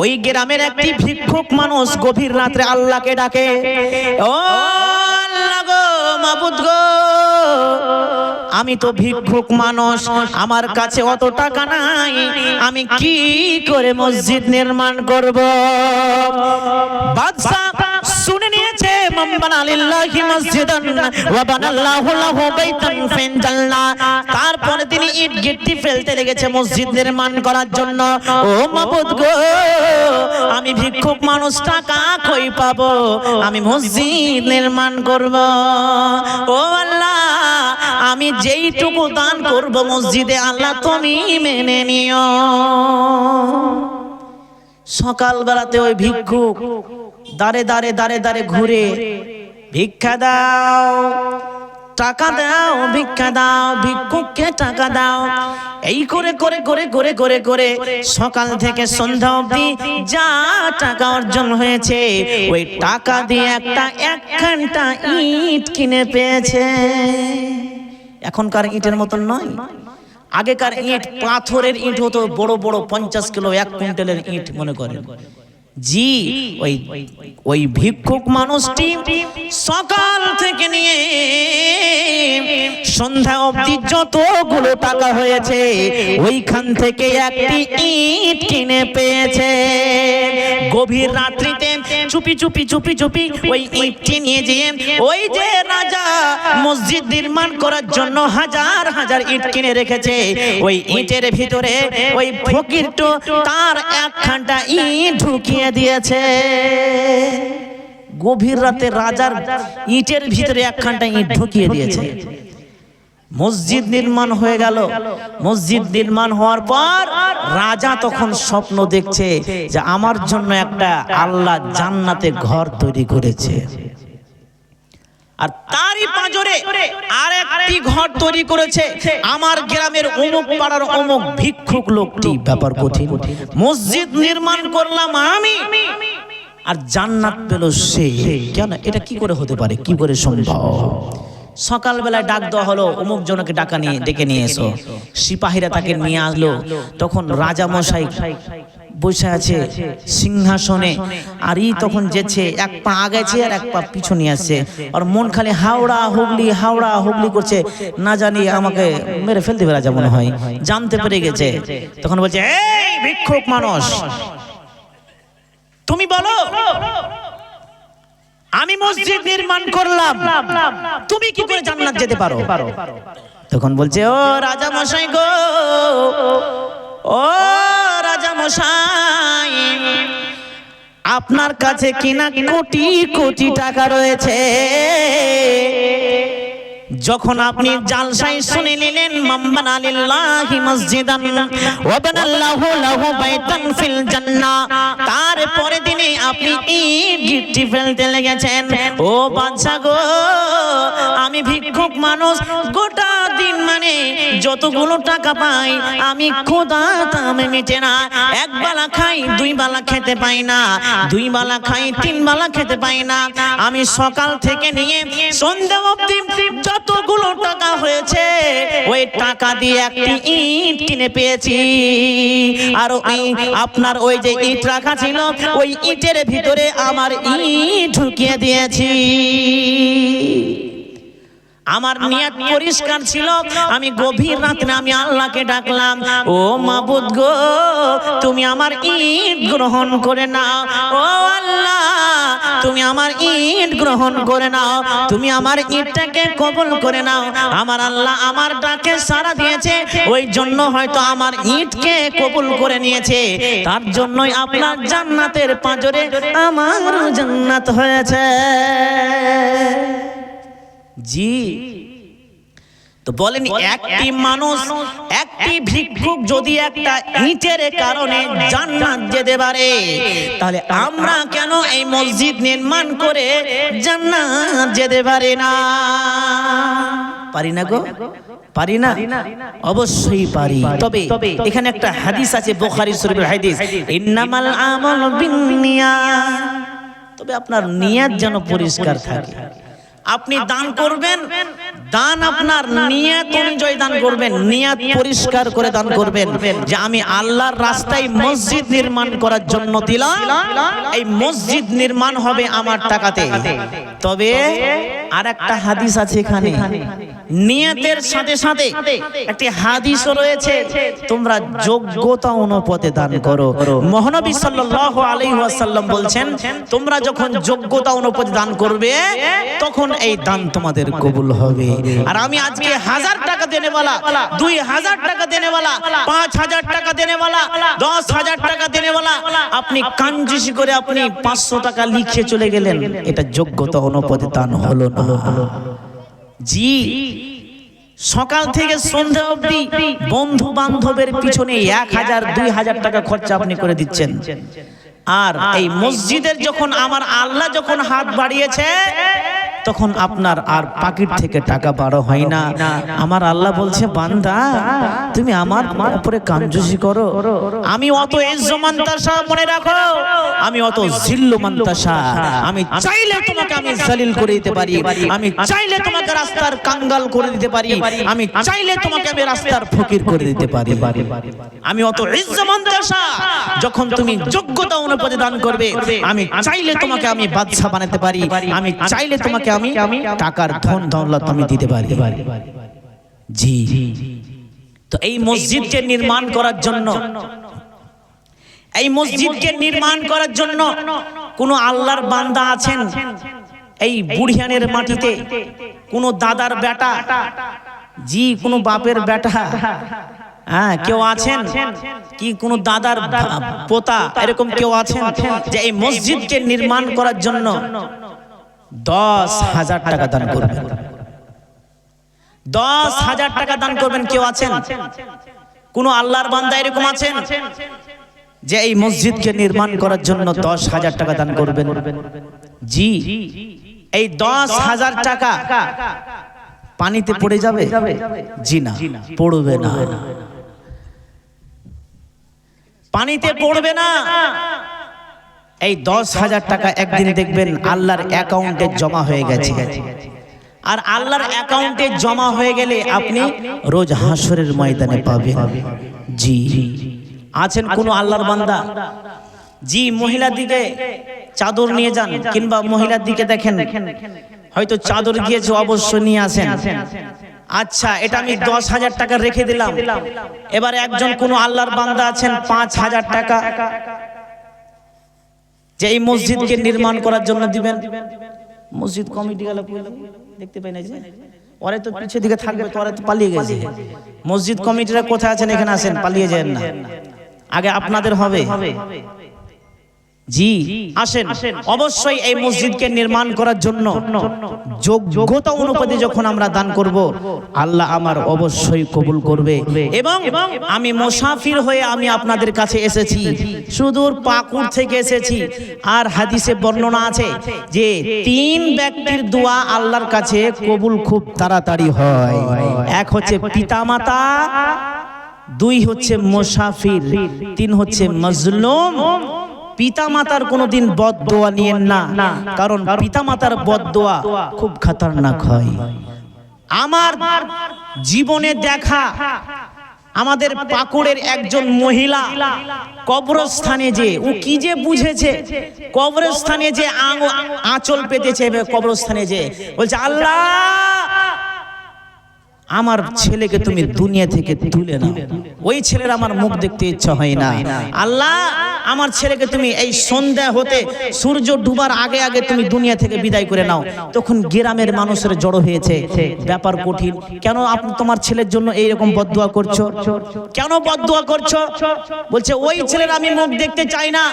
ওই গ্রামের একটি ভিক্ষুক মানুষ গভীর রাত্রে আল্লাহকে ডাকে, ও আল্লাহ গো মাবুদ গো, আমি তো ভিক্ষুক মানুষ, আমার কাছে অত টাকা নাই, আমি কি করে মসজিদ নির্মাণ করব? বাদশাহ নিয়েছে মাম্বানা লিল্লাহি মসজিদান ওয়া বানাল্লাহু লাহু বাইতান ফিন জান্নাহ তারপরে তিনি ইট গিট্টি ফেলতে লেগেছে মসজিদ নির্মাণ করার জন্য। ও মাবুদ গো, আমি ভিক্ষুক মানুষ টাকা কই পাবো? আমি মসজিদ নির্মাণ করব। ও আল্লাহ, আমি যেইটুকু দান করব মসজিদে, আল্লাহ তুমি মেনে নিও। সকাল বেলাতে ওই ভিক্ষুক দাঁড়ে দাঁড়ে দাঁড়ে দাঁড়ে ঘুরে। ভিক্ষা দাও, টাকা দাও, ভিক্ষা দাও, ভিক্ষুককে টাকা দাও। এই করে করে করে করে করে করে সকাল থেকে সন্ধ্যা অবধি যা টাকা অর্জন হয়েছে, ওই টাকা দিয়ে একটা একখানটা ইট কিনে পেয়েছে। এখনকার ইটের মতন নয়। আগেকার ইট পাথরের ইট হতো বড় বড় পঞ্চাশ কিলো, এক কুইন্টালের ইট, মনে করেন। জি, ওই ওই ভিক্ষুক মানুষটি সকাল থেকে নিয়ে সন্ধ্যা অবধি যতগুলো টাকা হয়েছে, ওইখান থেকে একটি ইট কিনে পেয়েছে। গভীর রাত্রিতে চুপি চুপি চুপি চুপি ওই ইটটি নিয়ে যেয়ে ওই যে রাজা মসজিদ নির্মাণ করার জন্য হাজার হাজার ইট কিনে রেখেছে। ওই ইটের ভিতরে ওই ফকিরটো তার একখানটা ইট ঢুকিয়ে দিয়েছে। গভীর রাতে রাজার ইটের ভিতরে একখানটা ইট ঢুকিয়ে দিয়েছে। মসজিদ নির্মাণ হয়ে গেল। মসজিদ নির্মাণ হওয়ার পর রাজা তখন স্বপ্ন দেখছে যে আমার জন্য একটা আল্লাহ জান্নাতে ঘর তৈরি করেছে। আর তারই পাঁজরে আর একটি ঘর তৈরি করেছে। আমার গ্রামের অমুক পাড়ার অমুক ভিক্ষুক লোকটি ব্যাপার কঠিন। মসজিদ নির্মাণ করলাম আমি। আর জান্নাত পেল সে। কেন? এটা কি করে হতে পারে? কি করে সম্ভব? সকালবেলায় ডাক দেওয়া হলো, অমুক জনকে ডাকা নিয়ে, ডেকে নিয়ে এসো। সিপাহীরা তাকে নিয়ে আসলো। তখন রাজা মশাই বসে আছে সিংহাসনে। আর ই তখন যেছে, এক পা আগেছে আর এক পা পিছনে আসছে। আর মন খালি হাওড়া হুগলি হাওড়া হুগলি করছে। না জানি আমাকে মেরে ফেলতে দেবে রাজা মনে হয়। জানতে পেরে গেছে। তখন বলছে, এই ভিক্ষুক মানুষ, তুমি বলো আমি মসজিদ নির্মাণ করলাম। তুমি কি করে জান্নাত যেতে পারো? তখন বলছে ও রাজা মশাই গো। ও রাজা মশাই আপনার কাছে কিনা কোটি কোটি টাকা রয়েছে। যখন আপনি জালসাই শুনে নিলেন, মাম্বান আলিল্লাহি মসজিদান ওয়া বানাল্লাহু লাহু বাইতান ফিল জান্নাহ তারপরে দিনে আপনি ইট গিট্টি ফেলতে লেগেছেন। ও বাদশা গো, আমি ভিক্ষুক মানুষ, গোটা দিন মানে যতগুলো টাকা পাই, আমি খোদা দামে মিটে না। এক বেলা খাই, দুই বেলা খেতে পাই না। দুই বেলা খাই, তিন বেলা খেতে পাই না। আমি সকাল থেকে নিয়ে সন্ধ্যা অবধি যতগুলো টাকা হয়েছে? ওই টাকা দিয়ে একটি ইট কিনে পেয়েছি। আর ওই আপনার ওই যে ইট রাখা ছিল, ওই ইটের ভিতরে আমার ইট ঢুকিয়ে দিয়েছি। আমার নিয়ত পরিষ্কার ছিল আমি গভীর রাতে আমি আল্লাহকে ডাকলাম ও মাবুদ গো তুমি আমার ঈদ গ্রহণ করে নাও। ও আল্লাহ তুমি আমার ঈদ গ্রহণ করে নাও। তুমি আমার ঈদটাকে কবুল করে নাও। আমার আল্লাহ আমার ডাকে সারা দিয়েছে। ওই জন্য হয়তো আমার ঈদকে কবুল করে নিয়েছে। তার জন্যই আপনার জান্নাতের পাঁজরে আমার জান্নাত হয়েছে। জি। তো বলেন একটি মানুষ একটি ভিক্ষুক যদি একটা ইটের কারণে জান্নাত যেতে পারে তাহলে আমরা কেন এই মসজিদ নির্মাণ করে জান্নাত যেতে পারি না? পারি না গো? পারি না? অবশ্যই পারি। তবে এখানে একটা হাদিস আছে বোখারি শরীফের হাদিস। ইন্নামাল আমল বিন্নিয়া তবে আপনার নিয়াত যেন পরিষ্কার থাকে। আপনি দান করবেন দান আপনার নিয়াত অনুযায়ী দান করবেন নিয়াত পরিষ্কার করে দান করবেন যে আমি আল্লাহর রাস্তায় মসজিদ নির্মাণ করার জন্য দিলাম। এই মসজিদ নির্মাণ হবে আমার টাকাতে। তবে আর একটা হাদিস আছে এখানে। নিয়তের সাথে সাথে একটি হাদিসও রয়েছে তোমরা যোগ্যতা অনুপাতে দান করো। মহানবী সাল্লাল্লাহু আলাইহি ওয়াসাল্লাম বলছেন তোমরা যখন যোগ্যতা অনুপাতে দান করবে তখন এই দান তোমাদের কবুল হবে। আর আমি আজকে হাজার টাকা দেনেওয়ালা দুই হাজার টাকা দেনেওয়ালা পাঁচ হাজার টাকা দেনেওয়ালা দশ হাজার টাকা দেনেওয়ালা আপনি কাঞ্জুসি করে আপনি পাঁচশো টাকা লিখে চলে গেলেন। এটা যোগ্যতা অনুপদে দান হলো না। জি সকাল থেকে সন্ধ্যা অবধি বন্ধু বান্ধবের পিছনে এক হাজার দুই হাজার টাকা খরচা আপনি করে দিচ্ছেন। আর এই মসজিদের যখন আমার আল্লাহ যখন হাত বাড়িয়েছে তখন আপনার আর পাকিট থেকে টাকা বারো হয় না। আমার আল্লাহ বলছে বান্দা তুমি আমার উপরে কামজুসি করো। আমি অত এজ্জমান্তাসা মনে রাখো। আমি অত জিল্লুমান্তাসা আমি চাইলে তোমাকে আমি জালিল করে দিতে পারি। আমি চাইলে তোমাকে রাস্তার কাঙ্গাল করে দিতে পারি। আমি চাইলে তোমাকে আমি রাস্তার ফকির করে দিতে পারি। আমি অত ইজ্জমান্তাসা যখন তুমি যোগ্যতা অনুপাতে দান করবে। আমি চাইলে তোমাকে আমি বাদশা বানাতে পারি। আমি চাইলে তোমাকে আমি টাকার ধন দৌলত আমি দিতে পারি। জি। তো এই মসজিদকে নির্মাণ করার জন্য, এই মসজিদকে নির্মাণ করার জন্য কোন আল্লাহর বান্দা আছেন? এই বুড়িয়ানের মাটিতে কোন দাদার বেটা? জি, কোন বাপের বেটা? হ্যাঁ কেউ আছেন? কি কোন দাদার পোতা এরকম কেউ আছেন? যে এই মসজিদকে নির্মাণ করার জন্য দশ হাজার টাকা দান করবেন। দশ হাজার টাকা দান করবেন কেউ আছেন? কোন আল্লাহর বান্দা এরকম আছেন? যে এই মসজিদকে নির্মাণ করার জন্য দশ হাজার টাকা দান করবেন? জি। এই দশ হাজার টাকা পানিতে পড়ে যাবে? জি না পড়বে না। পানিতে পড়বে না। এই দশ হাজার টাকা একদিন দেখবেন আল্লাহর অ্যাকাউন্টে জমা হয়ে গেছে। আর আল্লাহর অ্যাকাউন্টে জমা হয়ে গেলে আপনি রোজ হাসরের ময়দানে পাবেন। জি। আছেন কোন আল্লাহর বান্দা? জি মহিলার দিকে চাদর নিয়ে যান কিংবা মহিলার দিকে দেখেন। হয়তো চাদর গিয়েছে অবশ্য নিয়ে আসেন। আচ্ছা এটা আমি দশ হাজার টাকা রেখে দিলাম। এবার একজন কোন আল্লাহর বান্দা আছেন পাঁচ হাজার টাকা। যে এই মসজিদকে নির্মাণ করার জন্য দিবেন। মসজিদ কমিটি গেল দেখতে পাই না যে। ওরে তো পিছের দিকে থাকবে তো ওরা তো পালিয়ে গেছে। মসজিদ কমিটিরা কোথায় আছেন? এখানে আসেন পালিয়ে যান না। আগে আপনাদের হবে। জি আসেন। অবশ্যই এই মসজিদকে নির্মাণ করার জন্য যোগ্যতা অনুপাতে যখন আমরা দান করব আল্লাহ আমার অবশ্যই কবুল করবে। এবং আমি মুসাফির হয়ে আমি আপনাদের কাছে এসেছি। সুদূর পাকুর থেকে এসেছি। আর হাদিসে বর্ণনা আছে যে তিন ব্যক্তির দোয়া আল্লাহর কাছে কবুল খুব তাড়াতাড়ি হয়। এক হচ্ছে পিতামাতা দুই হচ্ছে মুসাফির তিন হচ্ছে মজলুম। পিতা মাতার কোনোদিন বদ দোয়া নিয়েন না, কারণ পিতা মাতার বদ দোয়া খুব খতরনাক হয়। আমার জীবনে দেখা আমাদের পাকুড়ের একজন মহিলা কবরস্থানে যে, ও কি যে বুঝেছে? কবরস্থানে যে আঁচল পেতেছে কবরস্থানে যে, বলছে, আল্লাহ আমার ছেলেকে তুমি দুনিয়া থেকে তুলে নাও। ওই ছেলের আমার মুখ দেখতে ইচ্ছা হয় না। আল্লাহ আমার ছেলেকে তুমি এই সন্ধ্যা হতে সূর্য ডুবার আগে আগে তুমি দুনিয়া থেকে বিদায় করে নাও। তখন গ্রামের মানুষের জড়ো হয়েছে। ব্যাপার কঠিন। কেন আপনি তোমার ছেলের জন্য এই রকম বদদুয়া করছ? কেন বদদুয়া করছ? বলছে ওই ছেলের আমি মুখ দেখতে চাই না।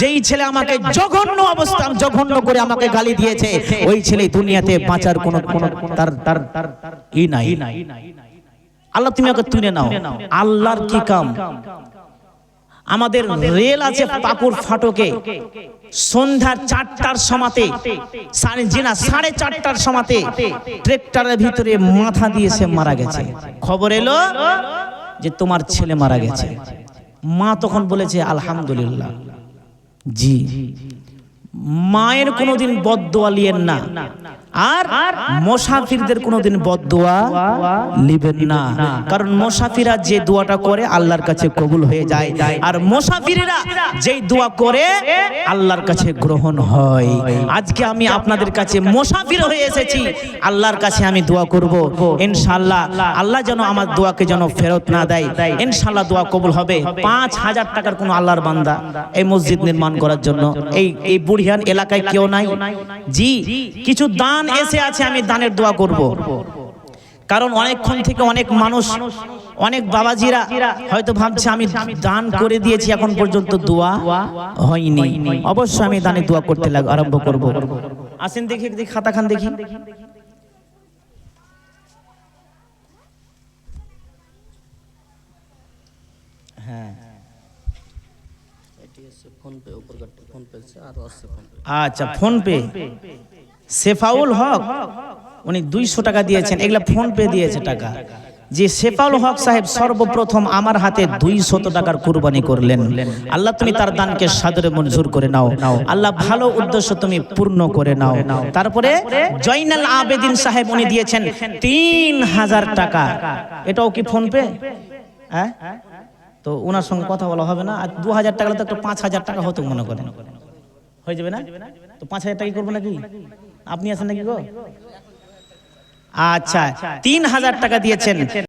যেই ছেলে আমাকে জঘন্য অবস্থা জঘন্য করে আমাকে গালি দিয়েছে ওই ছেলে দুনিয়াতে বাঁচার কোনো কোনো তার তার তার ই নাই। আল্লাহ, তুমি ওকে তুলে নাও। আল্লাহর কি কাম? আমাদের রেল আছে পাকুর ফাটকে। সন্ধ্যার চারটার সমাতে। সাড়ে সাড়ে চারটার সমাতে। ট্রেক্টরের ভিতরে মাথা দিয়ে সে মারা গেছে। খবর এলো যে তোমার ছেলে মারা গেছে। মা তখন বলেছে, আলহামদুলিল্লাহ। জি। মায়ের কোনোদিন বদোয়া লিয়েন না। আর মোসাফিরদের কোনোদিন বদদোয়া লিবেন না। কারণ মোসাফিরা যে দোয়াটা করে আল্লাহর কাছে কবুল হয়ে যায়। আর মোসাফিরেরা যেই দোয়া করে আল্লাহর কাছে গ্রহণ হয়। আজকে আমি আপনাদের কাছে মোসাফির হয়ে এসেছি। আল্লাহর কাছে আমি দোয়া করব। ইনশাআল্লাহ আল্লাহ যেন আমার দোয়াকে যেন ফেরত না দেয়। ইনশাআল্লাহ দোয়া কবুল হবে। পাঁচ হাজার টাকার কোনো আল্লাহর বান্দা এই মসজিদ নির্মাণ করার জন্য। এই এই বুড়িয়ান এলাকায় কেউ নাই? জি। কিছু দান এসে আছে আমি দানের দোয়া করব। কারণ অনেকক্ষণ থেকে অনেক মানুষ অনেক বাবাজিরা হয়তো ভাবছে আমি দান করে দিয়েছি এখন পর্যন্ত দোয়া হয়নি। অবশ্যই আমি দানে দোয়া করতে লাগ আরম্ভ করব। আসেন দেখি দেখি খাতা খান দেখি। হ্যাঁ। এটি ফোন পে উপর কাটতে ফোন পে আছে আর আছে ফোন পে আচ্ছা ফোন পে সেফাউল হক, উনি দুইশো টাকা দিয়েছেন। এগুলা ফোন পে দিয়েছে টাকা। যে সেফাউল হক সাহেব সর্বপ্রথম আমার হাতে দুই শত টাকার কুরবানি করলেন। আল্লাহ তুমি তার দানকে সাদরে মঞ্জুর করে নাও। আল্লাহ ভালো উদ্দেশ্য তুমি পূর্ণ করে নাও। তারপরে জয়নাল আবেদিন সাহেব উনি দিয়েছেন তিন হাজার টাকা। এটাও কি ফোন পে হ্যাঁ? তো ওনার সঙ্গে কথা বলা হবে না। আর দু হাজার টাকা তো একটা পাঁচ হাজার টাকা হতো মনে করেন। হয়ে যাবে না? তো পাঁচ হাজার টাকা করব নাকি? আপনি আছেন নাকি গো? আচ্ছা তিন হাজার টাকা দিয়েছেন।